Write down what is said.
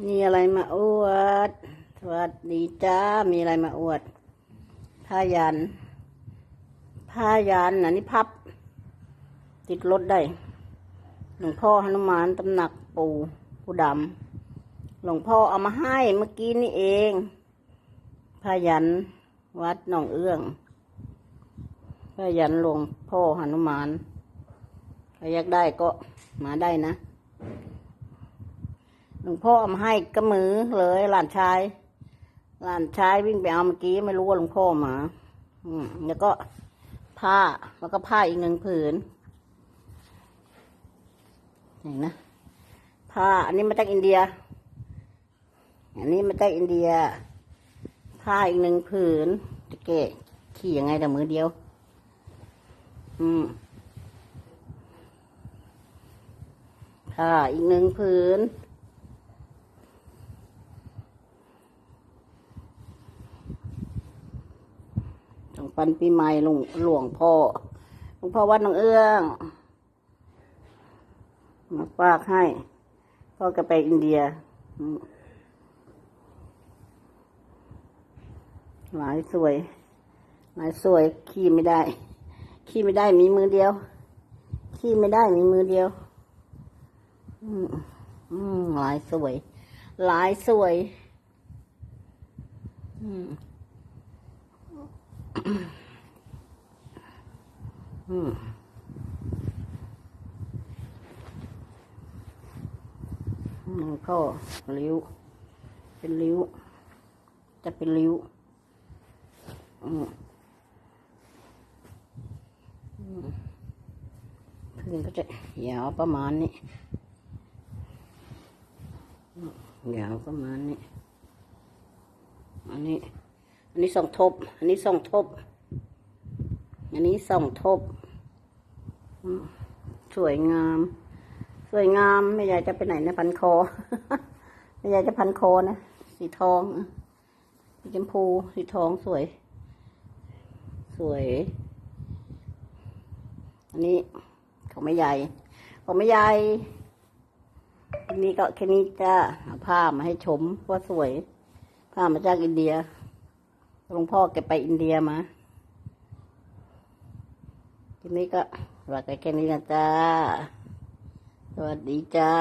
มีอะไรมาอวด สวัสดีจ้า มีอะไรมาอวด ผ้ายัน ผ้ายันอันนี้พับ ติดรถได้ หลวงพ่อหนุมานตำหนักปู่ผู้ดำ หลวงพ่อเอามาให้เมื่อกี้นี่เอง ผ้ายันวัดหนองเอื้อง ผ้ายันหลวงพ่อหนุมาน ใครอยากได้ก็มาได้นะ หลวงพ่อเอามาให้กระมือเลย หลานชาย หลานชายวิ่งไปเอาเมื่อกี้ไม่รู้ว่าหลวงพ่อมา อืมแล้วก็ผ้าแล้วก็ผ้าอีกหนึ่งผืนเห็นนะผ้าอันนี้มาจากอินเดีย อันนี้มาจากอินเดีย ผ้าอีกหนึ่งผืนจะเกะขี่ยังไงแต่มือเดียว อืมผ้าอีกหนึ่งผืน ของ ปันปีใหม่หลวงหลวงพ่อหลวงพ่อวัดหนองเอื้อง มาฝากให้ พ่อก็ไปอินเดีย หลายสวย หลายสวย ขี่ไม่ได้ ขี่ไม่ได้มีมือเดียว ขี่ไม่ได้มีมือเดียว อืมอืมหลายสวย หลายสวย อืม อืมมันก็ริ้ว เป็นริ้ว จะเป็นริ้วอืมอืมพึ่งก็จะยาวประมาณนี้ยาวประมาณนี้ อันนี้ อันนี้สองทบ อันนี้สองทบ อันนี้สองทบ สวยงาม สวยงาม ไม่อยากจะไปไหนนะพันคอ ไม่อยากจะพันคอนะ สีทอง สีชมพู สีทองสวย สวย อันนี้เขาไม่ใหญ่เขาไม่ใหญ่อันนี้ก็แค่นี้จ้าเอาผ้ามาให้ชมว่าสวย ผ้ามาจากอินเดีย หลวงพ่อแกไปอินเดียมา ทีนี้ก็ฝากแค่นี้นะจ้า สวัสดีจ้า